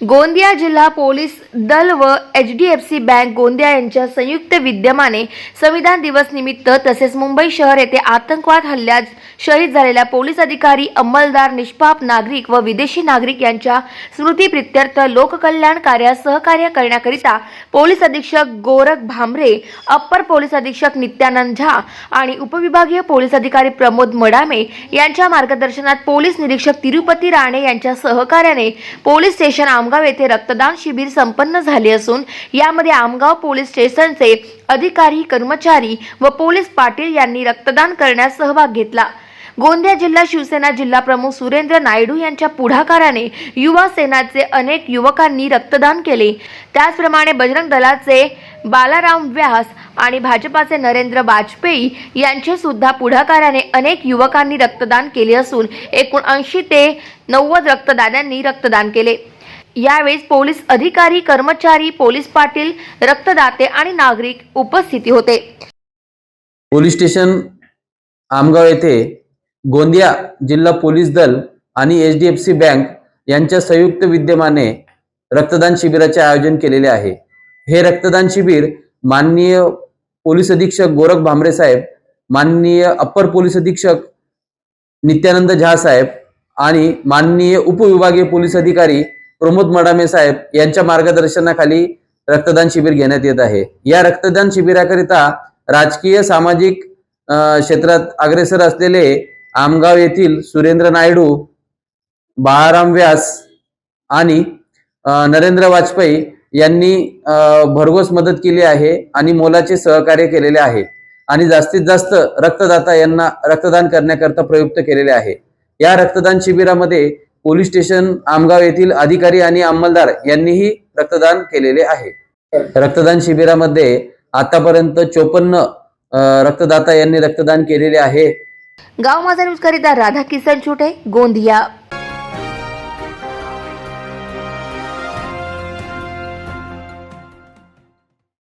गोंदिया जिल्हा पोलीस दल व H D F C bank Gondia यांच्या संयुक्त विद्यमाने संविधान दिवस निमित्त तसेच मुंबई शहर येथे आतंकवाद हल्ल्यात शहीद झालेल्या पोलीस अधिकारी अंमलदार निष्पाप नागरिक व विदेशी नागरिक यांच्या स्मृतीप्रित्यर्थ लोककल्याण कार्यास सहकार्य करण्याकरिता पोलीस अधीक्षक गोरख भामरे अप्पर पोलीस अधीक्षक नित्यानंद झा आणि उपविभागीय पोलीस अधिकारी प्रमोद मडामे यांच्या मार्गदर्शनात पोलीस निरीक्षक तिरुपती राणे यांच्या सहकार्याने पोलीस स्टेशन आमगाव येथे रक्तदान शिबिर संपन्न झाले असून यामध्ये आमगाव पोलीस स्टेशनचे अधिकारी कर्मचारी व पोलीस पाटील यांनी रक्तदान करण्यास सहभाग घेतला. गोंदिया जिल्हा शिवसेना जिल्हा प्रमुख सुरेंद्र नायडू यांच्या पुढाकाराने युवा सेनाचे अनेक युवकांनी रक्तदान केले. त्याचप्रमाणे बजरंग दलाचे बालाराम व्यास आणि भाजपाचे नरेंद्र वाजपेयी यांचे सुद्धा पुढाकाराने अनेक युवकांनी रक्तदान केले असून एकूण ऐंशी ते नव्वद रक्तदात्यांनी रक्तदान केले. यावेळी पोलीस अधिकारी कर्मचारी पोलीस पाटील रक्तदाते आणि नागरिक उपस्थिती होते. पोलीस स्टेशन आमगाव येथे गोंदिया जिल्हा पोलीस दल आणि H D F C bank यांच्या संयुक्त विद्यमाने रक्तदान शिबिराचे आयोजन केलेले आहे. हे रक्तदान शिबिर माननीय पोलीस अधीक्षक गोरख भांबरे साहेब माननीय अप्पर पोलीस अधीक्षक नित्यानंद झा साहेब आणि माननीय उपविभागीय पोलीस अधिकारी प्रमोद मडामे साहेब यांच्या मार्गदर्शनाखाली रक्तदान शिबिर घेण्यात येत आहे. या रक्तदान शिबिराकरिता राजकीय सामाजिक क्षेत्रात अग्रेसर असलेले आमगाव येथील सुरेंद्र नायडू बाळाराम व्यास आणि नरेंद्र वाजपेयी यांनी भरघोस मदत केली आहे आणि मोलाचे सहकार्य केलेले आहे आणि जास्तीत जास्त रक्तदाता यांना रक्तदान करण्याकरता प्रयुक्त केलेले आहे. या रक्तदान शिबिरामध्ये पोलीस स्टेशन आमगाव येथील अधिकारी आणि अंमलदार यांनीही रक्तदान केलेले आहे. रक्तदान शिबिरामध्ये आतापर्यंत चोपन्न रक्तदाता यांनी रक्तदान केलेले आहे. गाव माझा न्यूज करिता राधा किसन छोटे गोंदिया.